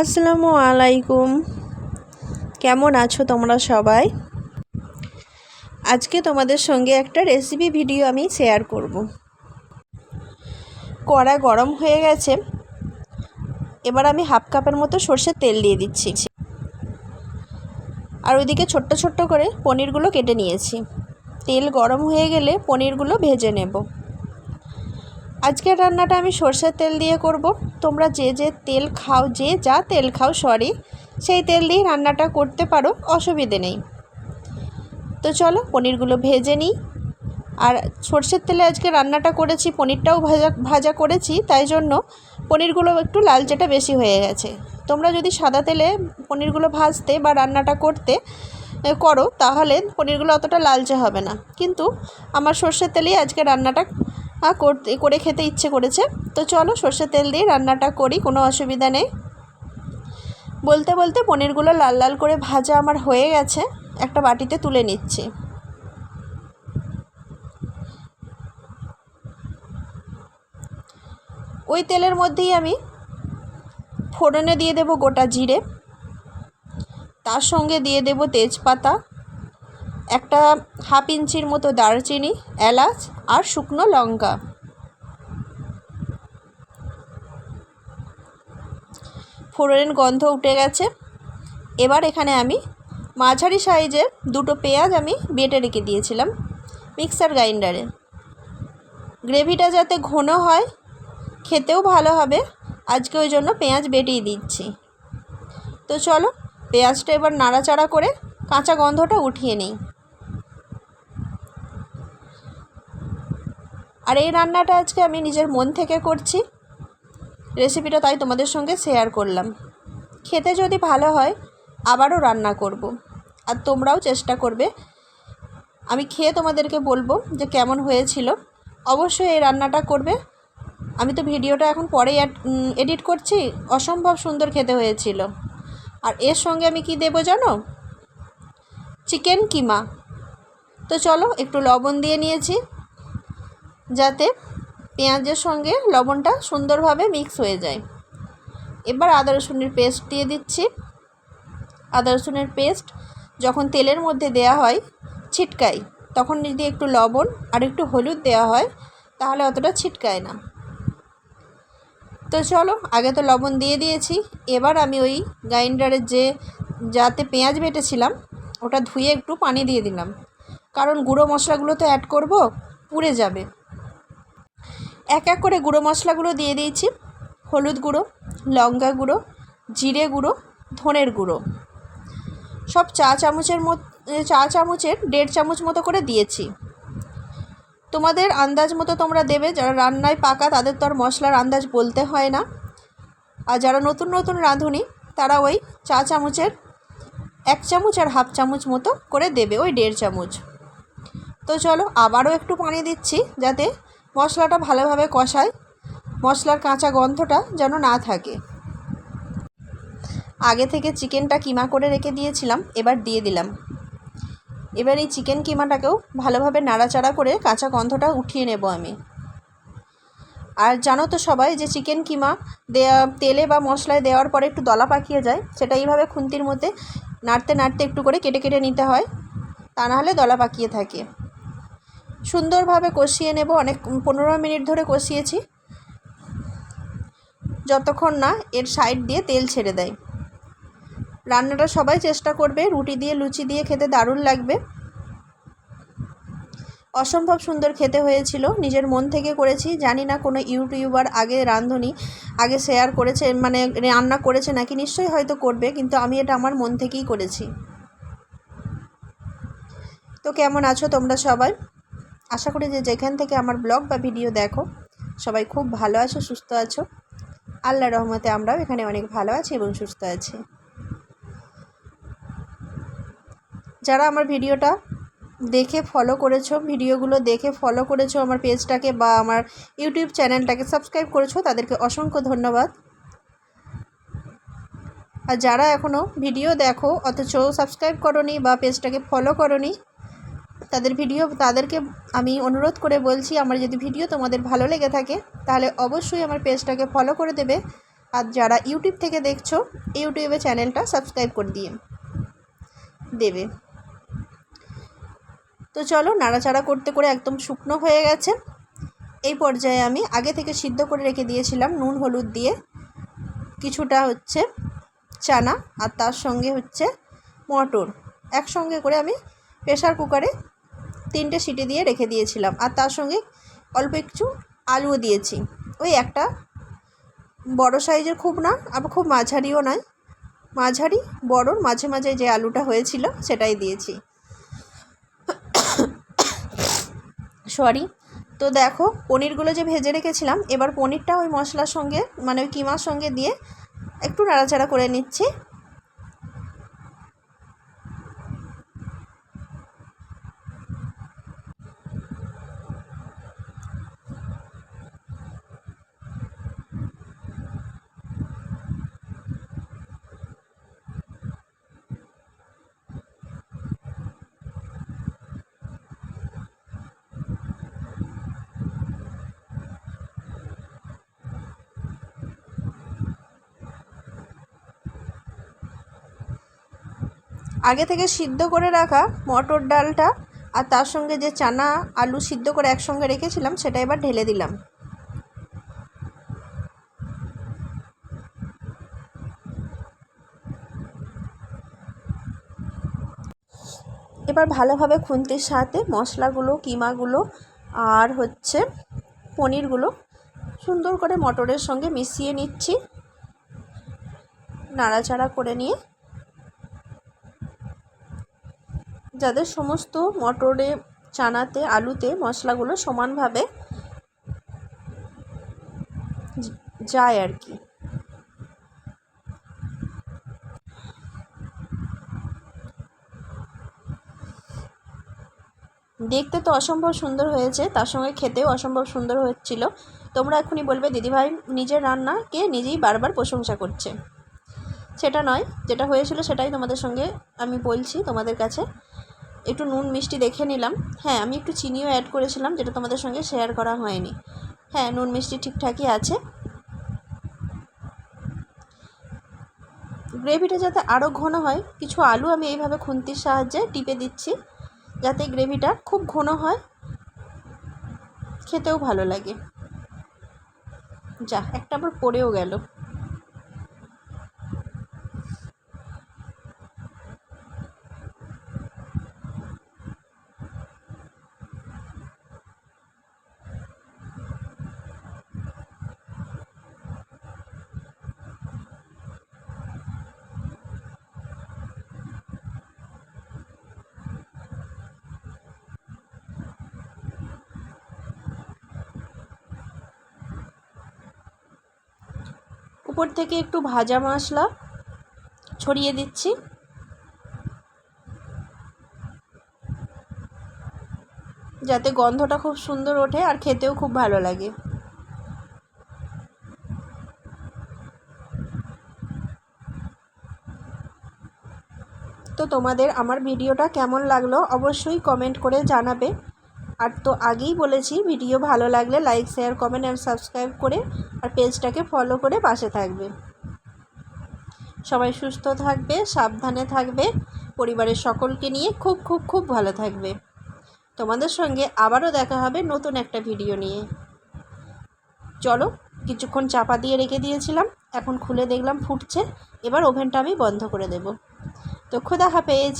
আসসালামু আলাইকুম। কেমন আছো তোমরা সবাই? আজকে তোমাদের সঙ্গে একটা রেসিপি ভিডিও আমি শেয়ার করব। কড়া গরম হয়ে গেছে। এবার আমি হাফ কাপের মতো সর্ষের তেল দিয়ে দিচ্ছি। আর ওইদিকে ছোট্ট ছোট্ট করে পনিরগুলো কেটে নিয়েছি। তেল গরম হয়ে গেলে পনিরগুলো ভেজে নেব। আজকের রান্নাটা আমি সর্ষের তেল দিয়ে করব। তোমরা যে যে তেল খাও, যে যা তেল খাও, সরি, সেই তেল দিয়ে রান্নাটা করতে পারো, অসুবিধে নেই। তো চলো, পনিরগুলো ভেজে নিই। আর সর্ষের তেলে আজকে রান্নাটা করেছি, পনিরটাও ভাজা ভাজা করেছি, তাই জন্য পনিরগুলো একটু লালচেটা বেশি হয়ে গেছে। তোমরা যদি সাদা তেলে পনিরগুলো ভাজতে বা রান্নাটা করতে করো, তাহলে পনিরগুলো অতটা লালচে হবে না। কিন্তু আমার সর্ষের তেলেই আজকে রান্নাটা করতে করে খেতে ইচ্ছে করেছে। তো চলো সর্ষের তেল দিয়ে রান্নাটা করি, কোনো অসুবিধা নেই। বলতে বলতে পনিরগুলো লাল লাল করে ভাজা আমার হয়ে গেছে, একটা বাটিতে তুলে নিচ্ছি। ওই তেলের মধ্যেই আমি ফোড়নে দিয়ে দেব গোটা জিরে। তার সঙ্গে দিয়ে দেব তেজপাতা, একটা হাফ ইঞ্চির মতো দারচিনি, এলাচ আর শুকনো লঙ্কা। ফোড়নের গন্ধ উঠে গেছে। এবার এখানে আমি মাঝারি সাইজের দুটো পেঁয়াজ আমি বেটে রেখে দিয়েছিলাম মিক্সার গ্রাইন্ডারে। গ্রেভিটা যাতে ঘন হয়, খেতেও ভালো হবে। আজকে ওই জন্য পেঁয়াজ বেটেই দিচ্ছি। তো চলো, পেঁয়াজটা এবার নাড়াচাড়া করে কাঁচা গন্ধটা উঠিয়ে নিই। আর এই রান্নাটা আজকে আমি নিজের মন থেকে করছি। রেসিপিটা তাই তোমাদের সঙ্গে শেয়ার করলাম। খেতে যদি ভালো হয়, আবারও রান্না করব। আর তোমরাও চেষ্টা করবে। আমি খেয়ে তোমাদেরকে বলব যে কেমন হয়েছিল। অবশ্যই এই রান্নাটা করবে। আমি তো ভিডিওটা এখন পরেই এডিট করছি। অসম্ভব সুন্দর খেতে হয়েছিল। আর এর সঙ্গে আমি কি দেবো জানো? চিকেন কিমা। তো চলো একটু লবণ দিয়ে নিয়েছি। যাতে পেঁয়াজের সঙ্গে লবণটা সুন্দরভাবে মিক্স হয়ে যায়। এবার আদা রসুনের পেস্ট দিয়ে দিচ্ছি। আদা রসুনের পেস্ট যখন তেলের মধ্যে দেয়া হয় ছিটকাই তখন যদি একটু লবণ আর একটু হলুদ দেওয়া হয়, তাহলে অতটা ছিটকায় না। তো চলো, আগে তো লবণ দিয়ে দিয়েছি। এবার আমি ওই গ্রাইন্ডারের যে, যাতে পেঁয়াজ বেটেছিলাম, ওটা ধুয়ে একটু পানি দিয়ে দিলাম। কারণ গুঁড়ো মশলাগুলো তো অ্যাড করব, পুড়ে যাবে। এক এক করে গুঁড়ো মশলাগুলো দিয়ে দিয়েছি। হলুদ গুঁড়ো, লঙ্কা গুঁড়ো, জিরে গুঁড়ো, ধনের গুঁড়ো। সব চা চামচের মত, চা চামচের দেড় চামচ মতো করে দিয়েছি। তোমাদের আন্দাজ মতো তোমরা দেবে, যারা রান্নায় পাকা তাদের তো আর মশলার আন্দাজ বলতে হয় না। আর যারা নতুন নতুন রাঁধুনি, তারা ওই চা চামচের এক চামচ আর হাফ চামচ মতো করে দেবে, ওই দেড় চামচ। তো চলো আবারও একটু পানি দিচ্ছি, যাতে মশলাটা ভালোভাবে কষায়, মশলার কাঁচা গন্ধটা যেন না থাকে। আগে থেকে চিকেনটা কিমা করে রেখে দিয়েছিলাম, এবার দিয়ে দিলাম। এবার এই চিকেন কিমাটাকেও ভালোভাবে নাড়াচাড়া করে কাঁচা গন্ধটা উঠিয়ে নেব আমি। আর জানো তো সবাই, যে চিকেন কিমা দেয়া, তেলে বা মশলায় দেওয়ার পরে একটু দলা পাকিয়ে যায়, সেটা এইভাবে খুন্তির মধ্যে নাড়তে নাড়তে একটু করে কেটে কেটে নিতে হয়, তা নাহলে দলা পাকিয়ে থাকে। সুন্দরভাবে কষিয়ে নেব, অনেক, পনেরো মিনিট ধরে কষিয়েছি। যতক্ষণ না এর সাইড দিয়ে তেল ছেড়ে দেয়। রান্নাটা সবাই চেষ্টা করবে, রুটি দিয়ে, লুচি দিয়ে খেতে দারুণ লাগবে। অসম্ভব সুন্দর খেতে হয়েছিল, নিজের মন থেকে করেছি। জানি না কোনো ইউটিউবার আগে রাঁধুনি, আগে শেয়ার করেছে মানে রান্না করেছে নাকি, নিশ্চয়ই হয়তো করবে, কিন্তু আমি এটা আমার মন থেকেই করেছি। তো কেমন আছো তোমরা সবাই? আশা করি যে যেখান থেকে আমার ব্লগ বা ভিডিও দেখো, সবাই খুব ভালো আছো, সুস্থ আছো। আল্লাহ রহমতে আমরাও এখানে অনেক ভালো আছি এবং সুস্থ আছি। যারা আমার ভিডিওটা দেখে ফলো করেছ, ভিডিওগুলো দেখে ফলো করেছ আমার পেজটাকে বা আমার ইউটিউব চ্যানেলটাকে সাবস্ক্রাইব করেছ, তাদেরকে অসংখ্য ধন্যবাদ। আর যারা এখনও ভিডিও দেখো, অথচ সাবস্ক্রাইব করনি বা পেজটাকে ফলো করনি তাদের ভিডিও, তাদেরকে আমি অনুরোধ করে বলছি, আমার যদি ভিডিও তোমাদের ভালো লেগে থাকে, তাহলে অবশ্যই আমার পেজটাকে ফলো করে দেবে। আর যারা ইউটিউব থেকে দেখছ ইউটিউবে চ্যানেলটা সাবস্ক্রাইব করে দিয়ে দেবে। তো চলো, নাড়াচাড়া করতে করে একদম শুকনো হয়ে গেছে। এই পর্যায়ে আমি আগে থেকে সিদ্ধ করে রেখে দিয়েছিলাম নুন, হলুদ দিয়ে। কিছুটা হচ্ছে চানা আর তার সঙ্গে হচ্ছে মটর। একসঙ্গে করে আমি প্রেশার কুকারে তিনটে সিটি দিয়ে রেখে দিয়েছিলাম। আর তার সঙ্গে অল্প একটু আলুও দিয়েছি। ওই একটা বড় সাইজের খুব না, আবার খুব মাঝারিও নয়। মাঝারি বড়র মাঝে মাঝে যে আলুটা হয়েছিল সেটাই দিয়েছি। সরি তো দেখো, পনিরগুলো যে ভেজে রেখেছিলাম, এবার পনিরটা ওই মশলার সঙ্গে মানে ওই কিমার সঙ্গে দিয়ে একটু নাড়াচাড়া করে নিচ্ছি। আগে থেকে সিদ্ধ করে রাখা মটর ডালটা আর তার সঙ্গে যে চানা আলু সিদ্ধ করে একসঙ্গে রেখেছিলাম, সেটা এবার ঢেলে দিলাম। এবার ভালোভাবে খুন্তির সাথে মশলাগুলো, কিমাগুলো আর হচ্ছে পনিরগুলো সুন্দর করে মটরের সঙ্গে মিশিয়ে নিচ্ছি। নাড়াচাড়া করে নিয়ে যাদের সমস্ত মটরে, চানাতে, আলুতে মশলাগুলো সমানভাবে যায় আর কি। দেখতে তো অসম্ভব সুন্দর হয়েছে, তার সঙ্গে খেতেও অসম্ভব সুন্দর হচ্ছিল। তোমরা এখনই বলবে, দিদিভাই নিজের রান্নাকে নিজেই বারবার প্রশংসা করছে। সেটা নয়, যেটা হয়েছিল সেটাই তোমাদের সঙ্গে আমি বলছি তোমাদের কাছে। একটু নুন মিষ্টি দেখে নিলাম। হ্যাঁ আমি একটু চিনিও অ্যাড করেছিলাম, যেটা তোমাদের সঙ্গে শেয়ার করা হয়নি। হ্যাঁ নুন মিষ্টি ঠিকঠাকই আছে। গ্রেভিটা যাতে আরও ঘন হয়, কিছু আলু আমি এইভাবে খুন্তির সাহায্যে টিপে দিচ্ছি, যাতে গ্রেভিটা খুব ঘন হয়। খেতেও ভালো লাগে। যা, একটা আবার পড়েও গেল। উপর থেকে একটু ভাজা মশলা ছড়িয়ে দিচ্ছি। যাতে গন্ধটা খুব সুন্দর ওঠে আর খেতেও খুব ভালো লাগে। তো তোমাদের আমার ভিডিওটা কেমন লাগল অবশ্যই কমেন্ট করে জানাবে। আর তো আগেই বলেছি, ভিডিও ভালো লাগলে like share comment and subscribe করে আর পেজটাকে ফলো করে পাশে থাকবে। সবাই সুস্থ থাকবে, সাবধানে থাকবে, পরিবারের সকলকে নিয়ে খুব খুব খুব ভালো থাকবে। তোমাদের সঙ্গে আবারও দেখা হবে নতুন একটা ভিডিও নিয়ে। চলো, কিছুক্ষণ চাপা দিয়ে রেখে দিয়েছিলাম, এখন খুলে দেখলাম ফুটছে, এবার ওভেনটা আমি বন্ধ করে দেব। তো খোদা হাফেজ।